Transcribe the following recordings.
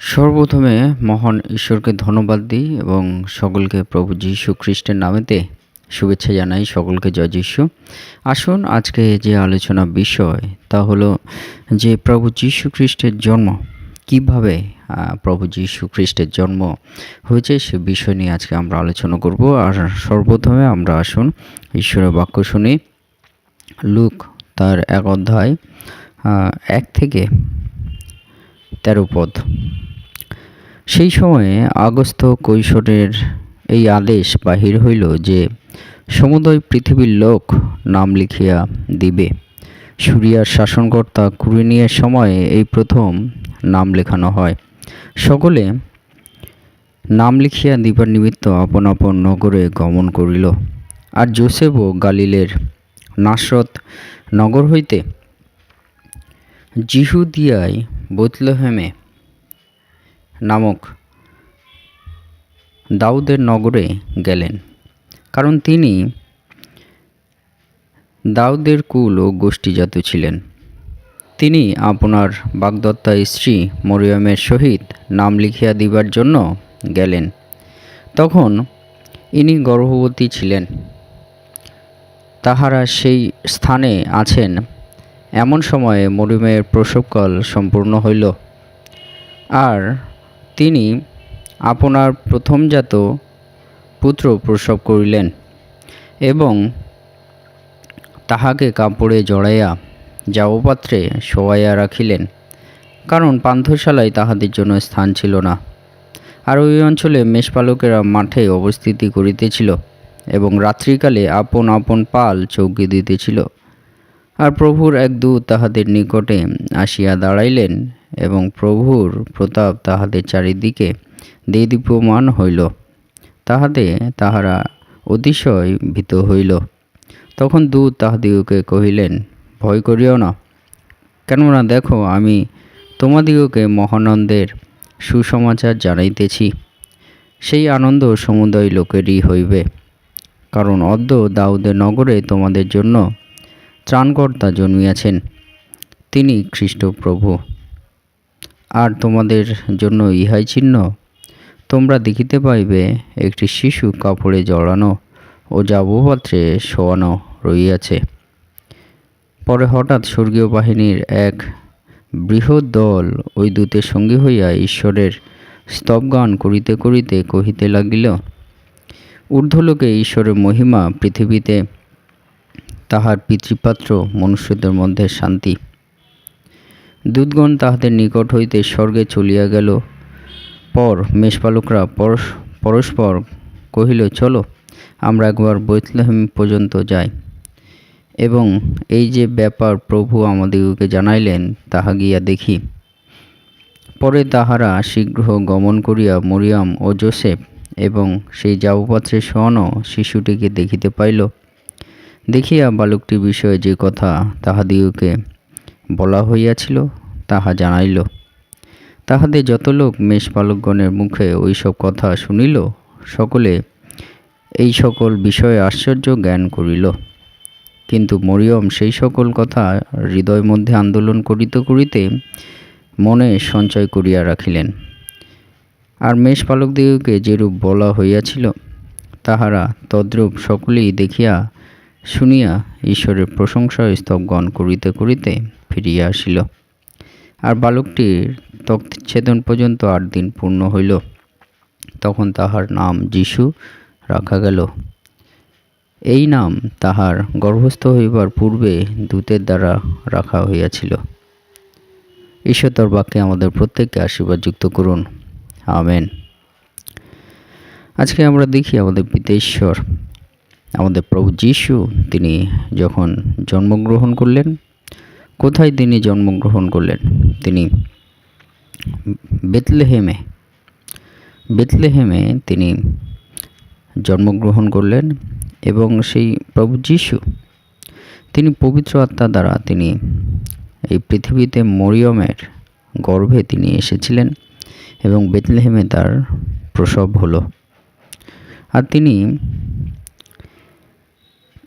সর্বপ্রথমে মহান ঈশ্বরকে ধন্যবাদ দিই এবং সকলকে প্রভু যীশু খ্রিস্টের নামেতে শুভেচ্ছা জানাই, সকলকে জয় যীশু। আসুন আজকে যে আলোচনা বিষয়, তা হলো যে প্রভু যীশু খ্রিস্টের জন্ম, কীভাবে প্রভু যীশু খ্রিস্টের জন্ম হয়েছে সে বিষয় নিয়ে আজকে আমরা আলোচনা করব। আর সর্বপ্রথমে আমরা আসুন ঈশ্বরের বাক্য শুনি। লুক তার এক অধ্যায় এক থেকে তেরো পদ। সেই সময়ে আগস্ত কৈশোরের এই আদেশ বাহির হইল যে সমুদয় পৃথিবীর লোক নাম লিখিয়া দিবে। সুরিয়ার শাসনকর্তা কুরিনিয়ের সময়ে এই প্রথম নাম লেখানো হয়। সকলে নাম লিখিয়া দিবার নিমিত্ত আপন আপন নগরে গমন করিল। আর জোসেফও গালিলের নাসরত নগর হইতে জিহুদিয়ায় বৈতলহেমে নামক দাউদের নগরে গেলেন। কারণ তিনি দাউদের কুল ও গোষ্ঠীজাত ছিলেন। তিনি আপনার বাগদত্তা স্ত্রী মরিয়মের সহিত নাম লিখিয়া দিবার জন্য গেলেন। তখন ইনি গর্ভবতী ছিলেন। তাহারা সেই স্থানে আছেন। এমন সময়ে মরিয়মের প্রসবকাল সম্পূর্ণ হইল। আর তিনি আপনার প্রথমজাত পুত্র প্রসব করিলেন এবং তাহাকে কাপড়ে জড়াইয়া যাবপাত্রে শোয়াইয়া রাখিলেন, কারণ পান্থশালায় তাহাদের জন্য স্থান ছিল না। আর ওই অঞ্চলে মেষপালকেরা মাঠে অবস্থিতি করিতেছিল এবং রাত্রিকালে আপন আপন পাল চৌকি দিতেছিল। আর প্রভুর এক দূত তাহাদের নিকটে আসিয়া দাঁড়াইলেন এবং প্রভুর প্রতাপ তাহাদের চারিদিকে দেদীপ্যমান হইল। তাহাতে তাহারা অতিশয় ভীত হইল। তখন দূত তাহাদিগকে কহিলেন, ভয় করিও না। কেননা দেখো, আমি তোমাদিগকে মহানন্দের সুসমাচার জানাইতেছি। সেই আনন্দ সমুদয় লোকেরই হইবে। কারণ অদ্য দাউদের নগরে তোমাদের জন্য ত্রাণকর্তা জন্মিয়াছেন। তিনি খ্রিস্ট প্রভু আর তোমাদের জন্য ইহাই চিহ্ন। তোমরা দেখিতে পাইবে, একটি শিশু কাপড়ে জড়ানো ও যাবপাত্রে শোয়ানো রইয়াছে। পরে হঠাৎ স্বর্গীয় বাহিনীর এক বৃহৎ দল ওই দূতের সঙ্গী হইয়া ঈশ্বরের স্তবগান করিতে করিতে কহিতে লাগিল, ঊর্ধ্বলোকে ঈশ্বরের মহিমা পৃথিবীতে তাহার পিতৃপাত্র মনুষ্যদের মধ্যে শান্তি দূতগণ তাহাদের নিকট হইতে স্বর্গে চলিয়া গেল। পর মেষপালকরা পরস- পরস্পর কহিল, চলো, আমরা একবার বৈতলহেম পর্যন্ত যাই। এবং এই যে ব্যাপার প্রভু আমাদিগকে জানাইলেন, তাহা গিয়া দেখি। পরে তাহারা শীঘ্র গমন করিয়া মরিয়াম ও জোসেফ এবং সেই যাবপাত্রে শোয়ানো শিশুটিকে দেখিতে পাইল। দেখিয়া বালকটি বিষয়ে যে কথা তাহাদিগকে বলা হইয়াছিল, তাহা জানাইল। তাহাদের যত লোক মেষপালকগণের মুখে ওইসব কথা শুনিল, সকলে এই সকল বিষয়ে আশ্চর্য জ্ঞান করিল। কিন্তু মরিয়ম সেই সকল কথা হৃদয় মধ্যে আন্দোলন করিতে করিতে মনে সঞ্চয় করিয়া রাখিলেন। আর মেষপালকদিগকে যেরূপ বলা হইয়াছিল, তাহারা তদ্রূপ সকলেই দেখিয়া শুনিয়া ঈশ্বরের প্রশংসা স্তবগণ করিতে করিতে ফিরিয়া আসিল। আর বালকটির তক্তচ্ছেদন পর্যন্ত আট দিন পূর্ণ হইল। তখন তাহার নাম যিশু রাখা গেল। এই নাম তাহার গর্ভস্থ হইবার পূর্বে দূতের দ্বারা রাখা হইয়াছিল। ঈশ্বর বাক্যে আমাদের প্রত্যেককে আশীর্বাদ যুক্ত করুন। আমেন। আজকে আমরা দেখি আমাদের পিতা ঈশ্বর আমাদের প্রভু যিশু, তিনি যখন জন্মগ্রহণ করলেন, কোথায় তিনি জন্মগ্রহণ করলেন? তিনি বেতলেহেমে। বেতলেহেমে তিনি জন্মগ্রহণ করলেন এবং সেই প্রভু যিশু, তিনি পবিত্র আত্মা দ্বারা তিনি এই পৃথিবীতে মরিয়মের গর্ভে তিনি এসেছিলেন এবং বেতলেহেমে তার প্রসব হলো। আর তিনি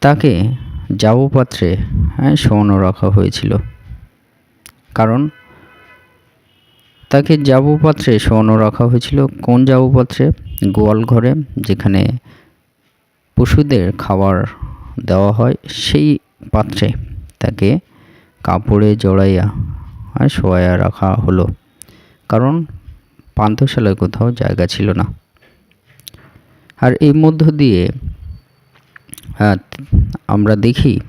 তাকে যাবপাত্রে হ্যাঁ শোয়ানো রাখা হয়েছিল। কারণ তাকে জাবুপাত্রে শোয়ানো রাখা হয়েছিল কোন জাবুপাত্রে গোয়াল ঘরে যেখানে পশুদের খাবার দেওয়া হয়, সেই পাত্রে তাকে কাপড়ে জড়াইয়া আর শোয়াইয়া রাখা হলো। কারণ পান্থশালায় কোথাও জায়গা ছিল না। আর এই মধ্য দিয়ে আমরা দেখি।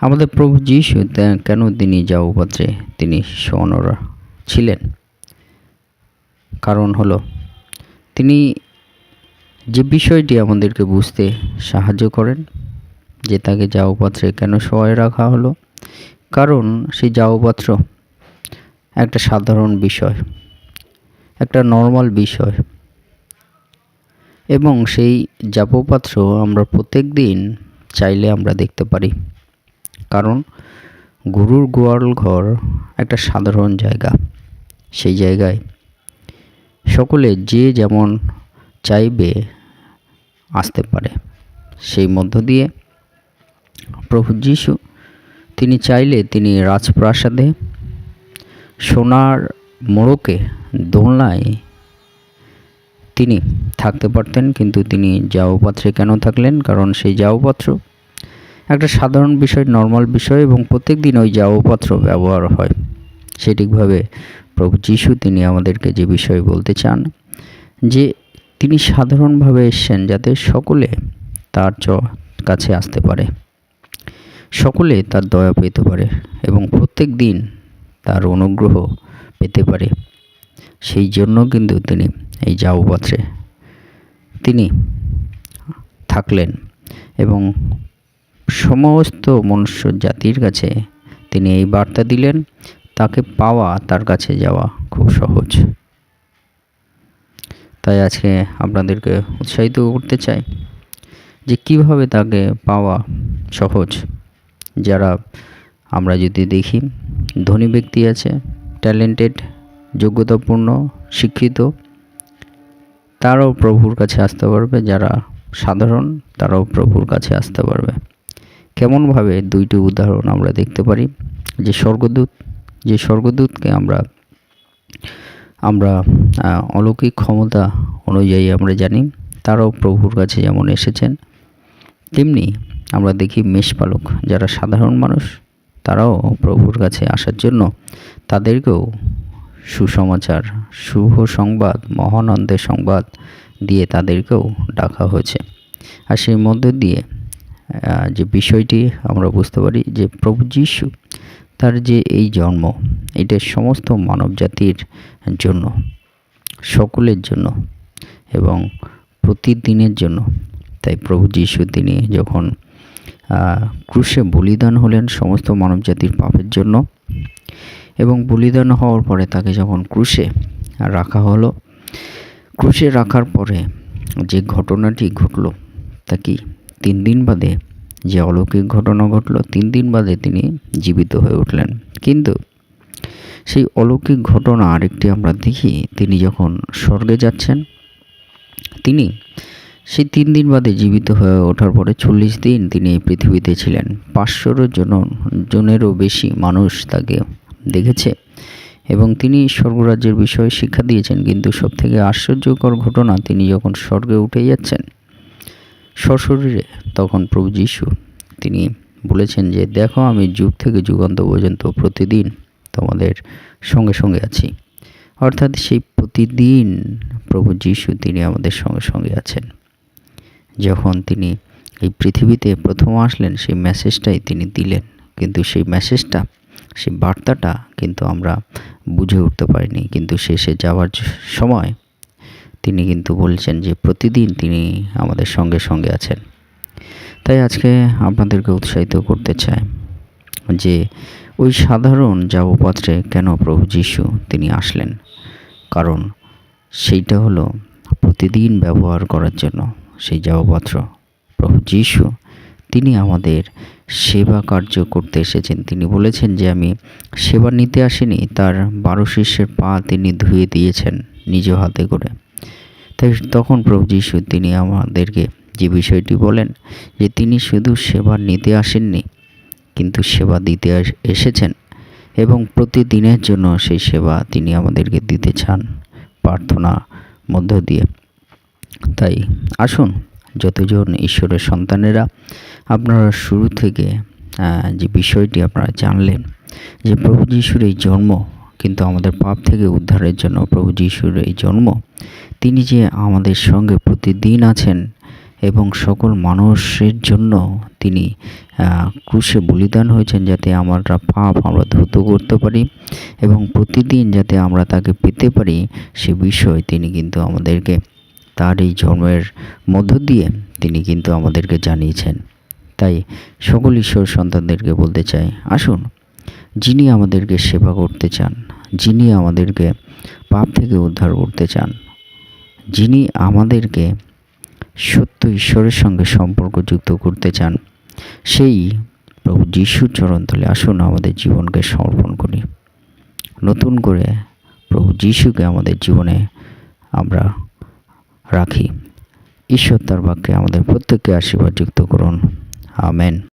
আমাদের প্রভু যিশু কেন তিনি জাউপাত্রে তিনি শোয়ানোর ছিলেন? কারণ হলো, তিনি যে বিষয়টি আমাদেরকে বুঝতে সাহায্য করেন, যে তাকে জাউপাত্রে কেন শোয়াই রাখা হলো, কারণ সেই জাউপাত্র একটা সাধারণ বিষয়, একটা নর্মাল বিষয়। এবং সেই জাপপাত্র আমরা প্রত্যেক দিন চাইলে আমরা দেখতে পারি। কারণ গরুর গোয়াল ঘর একটা সাধারণ জায়গা। সেই জায়গায় সকলে যে যেমন চাইবে আসতে পারে। সেই মধ্য দিয়ে প্রভু যিশু, তিনি চাইলে তিনি রাজপ্রাসাদে সোনার মোড়কে দোলনায় তিনি থাকতে পারতেন, কিন্তু তিনি জাওপাত্রে কেন থাকলেন? কারণ সেই জাওপাত্র একটা সাধারণ বিষয় নর্মাল বিষয় এবং প্রত্যেক দিন ওই জাওপাত্র ব্যবহার হয়। সেটিকভাবে প্রভু যিশু তিনি আমাদেরকে যে বিষয় বলতে চান, যে তিনি সাধারণভাবে এসছেন যাতে সকলে তার চ কাছে আসতে পারে। সকলে তার দয়া পেতে পারে এবং প্রত্যেক দিন তার অনুগ্রহ পেতে পারে। সেই জন্য কিন্তু তিনি এই জাউপাত্রে তিনি থাকলেন এবং সমস্ত মনুষ্য জাতির কাছে তিনি এই বার্তা দিলেন, তাকে পাওয়া তার কাছে যাওয়া খুব সহজ। তাই আজকে আপনাদেরকে উৎসাহিত করতে চাই যে কীভাবে তাকে পাওয়া সহজ। যারা আমরা যদি দেখি, ধনী ব্যক্তি আছে ট্যালেন্টেড যোগ্যতাপূর্ণ, শিক্ষিত, তারাও প্রভুর কাছে আসতে পারবে। যারা সাধারণ, তারাও প্রভুর কাছে আসতে পারবে। কেমনভাবে দুইটি উদাহরণ আমরা দেখতে পারি? যে স্বর্গদূত, যে স্বর্গদূতকে আমরা আমরা অলৌকিক ক্ষমতা অনুযায়ী আমরা জানি, তারাও প্রভুর কাছে যেমন এসেছেন, তেমনি আমরা দেখি মেষপালক, যারা সাধারণ মানুষ, তারাও প্রভুর কাছে আসার জন্য তাদেরকেও সুসমাচার, শুভ সংবাদ, মহানন্দের সংবাদ দিয়ে তাদেরকেও ডাকা হয়েছে। আর সেই মধ্য দিয়ে যে বিষয়টি আমরা বুঝতে পারি যে প্রভু যিশু তার যে এই জন্ম, এটা সমস্ত মানব জাতির জন্য, সকলের জন্য এবং প্রতিদিনের জন্য। তাই প্রভু যিশু তিনি যখন ক্রুশে বলিদান হলেন সমস্ত মানব জাতির পাপের জন্য এবং বলিদান হওয়ার পরে তাকে যখন ক্রুশে রাখা হলো, ক্রুশে রাখার পরে যে ঘটনাটি ঘটলো, তা কি তিন দিন বাদে যে অলৌকিক ঘটনা ঘটলো, তিন দিন বাদে তিনি জীবিত হয়ে উঠলেন। কিন্তু সেই অলৌকিক ঘটনা আরেকটি আমরা দেখি, তিনি যখন স্বর্গে যাচ্ছেন, তিনি সেই তিন দিন বাদে জীবিত হয়ে ওঠার পরে চল্লিশ দিন তিনি এই পৃথিবীতে ছিলেন। পাঁচশোরও জন, জনেরও বেশি মানুষ তাকে দেখেছে। এবং তিনি স্বর্গরাজ্যের বিষয়ে শিক্ষা দিয়েছেন, কিন্তু সবথেকে আশ্চর্যকর ঘটনা, তিনি যখন স্বর্গে উঠে যাচ্ছেন, সশরীরে তখন প্রভু যিশু, তিনি বলেছেন যে, দেখো, আমি যুগ থেকে যুগান্ত পর্যন্ত প্রতিদিন তোমাদের সঙ্গে সঙ্গে আছি। অর্থাৎ সেই প্রতিদিন প্রভু যিশু, তিনি আমাদের সঙ্গে সঙ্গে আছেন। যখন তিনি এই পৃথিবীতে প্রথম আসলেন, সেই মেসেজটাই তিনি দিলেন। কিন্তু সেই মেসেজটা সেই বার্তাটা কিন্তু আমরা বুঝে উঠতে পারিনি। কিন্তু শেষে যাওয়ার সময় তিনি কিন্তু বলছেন যে প্রতিদিন তিনি আমাদের সঙ্গে সঙ্গে আছেন। তাই আজকে আপনাদেরকে উৎসাহিত করতে চাই যে ওই সাধারণ যাবপাত্রে কেন প্রভু যিশু তিনি আসলেন? কারণ সেইটা হলো প্রতিদিন ব্যবহার করার জন্য সেই যাবপাত্র। প্রভু যিশু তিনি আমাদের সেবা কার্য করতে এসেছেন। তিনি বলেছেন যে, আমি সেবা নিতে আসিনি, তার বারো শিষ্যের পা তিনি ধুয়ে দিয়েছেন নিজ হাতে করে। তাই তখন প্রভু যিশু, তিনি আমাদেরকে যে বিষয়টি বলেন যে, তিনি শুধু সেবা নিতে আসেননি, কিন্তু সেবা দিতে এসেছেন এবং প্রতিদিনের জন্য সেই সেবা তিনি আমাদেরকে দিতে চান। প্রার্থনা মধ্য দিয়ে। তাই আসুন যতজন ঈশ্বরের সন্তানেরা আপনারা শুরু থেকে যে বিষয়টি আপনারা জানলেন, যে প্রভু যিশুর এই জন্ম, কিন্তু আমাদের পাপ থেকে উদ্ধারের জন্য প্রভু যিশুর এই জন্ম, তিনি যে আমাদের সঙ্গে প্রতিদিন আছেন এবং সকল মানুষের জন্য তিনি ক্রুশে বলিদান হয়েছেন যাতে আমরা পাপ আমরা ধৌত করতে পারি এবং প্রতিদিন যাতে আমরা তাকে পেতে পারি, সে বিষয় তিনি কিন্তু আমাদেরকে তার এই জন্মের মধ্য দিয়ে তিনি কিন্তু আমাদেরকে জানিয়েছেন। তাই সকল ঈশ্বর সন্তানদেরকে বলতে চাই, আসুন, যিনি আমাদেরকে সেবা করতে চান, যিনি আমাদেরকে পাপ থেকে উদ্ধার করতে চান, যিনি আমাদেরকে সত্য ঈশ্বরের সঙ্গে সম্পর্ক যুক্ত করতে চান, সেই প্রভু যিশুর চরণতলে আসুন, আমাদের জীবনকে সমর্পণ করি। নতুন করে প্রভু যিশুকে আমাদের জীবনে আমরা রাখি। ঈশ্বর তার বাক্যে আমাদের প্রত্যেককে আশীর্বাদ যুক্ত করুন। আমেন।